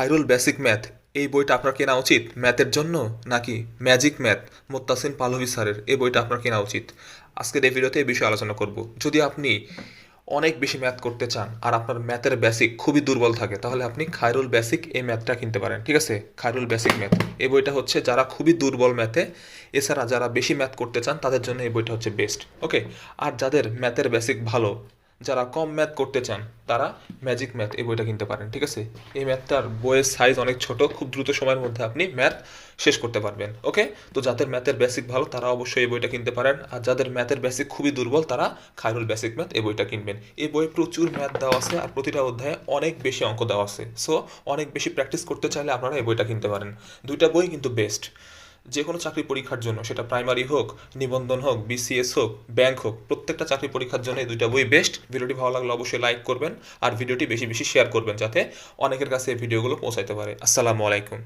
Khairul basic math. এই বইটা আপনার কেনা উচিত ম্যাথের জন্য নাকি ম্যাজিক ম্যাথ? মোত্তাসিন পালভি স্যারের এই বইটা আপনার কেনা উচিত। আজকের এই ভিডিওতে এই বিষয়ে আলোচনা করব। যদি আপনি অনেক বেশি ম্যাথ করতে চান আর আপনার ম্যাথের বেসিক খুবই দুর্বল থাকে, তাহলে আপনি খায়রুল বেসিক এই ম্যাথটা কিনতে পারেন, ঠিক আছে? Khairul basic math. এই বইটা হচ্ছে যারা খুবই দুর্বল ম্যাথে, এছাড়া যারা বেশি ম্যাথ করতে চান তাদের জন্য এই বইটা হচ্ছে বেস্ট, ওকে? আর যাদের ম্যাথের বেসিক ভালো যারা কম ম্যাথ করতে চান, তারা ম্যাজিক ম্যাথ এই বইটা কিনতে পারেন, ঠিক আছে? এই ম্যাথটার বইয়ের সাইজ অনেক ছোট, খুব দ্রুত সময়ের মধ্যে আপনি ম্যাথ শেষ করতে পারবেন ওকে তো যাদের ম্যাথের বেসিক ভালো, তারা অবশ্যই এই বইটা কিনতে পারেন, আর যাদের ম্যাথের বেসিক খুবই দুর্বল, তারা খায়রুল বেসিক ম্যাথ এই বইটা কিনবেন। এই বইয়ে প্রচুর ম্যাথ দেওয়া আছে, আর প্রতিটা অধ্যায়ে অনেক বেশি অঙ্ক দেওয়া আছে সো অনেক বেশি প্র্যাকটিস করতে চাইলে আপনারা এই বইটা কিনতে পারেন। দুইটা বই কিন্তু বেস্ট যে কোনো চাকরি পরীক্ষার জন্য, সেটা প্রাইমারি হোক, নিবন্ধন হোক বিসিএস হোক ব্যাংক হোক, প্রত্যেকটা চাকরি পরীক্ষার জন্য এই দুইটা বই বেস্ট ভিডিওটি ভালো লাগলে অবশ্যই লাইক করবেন আর ভিডিওটি বেশি বেশি শেয়ার করবেন যাতে অনেকের কাছে এই ভিডিওগুলো পৌঁছাইতে পারে। আসসালামু আলাইকুম।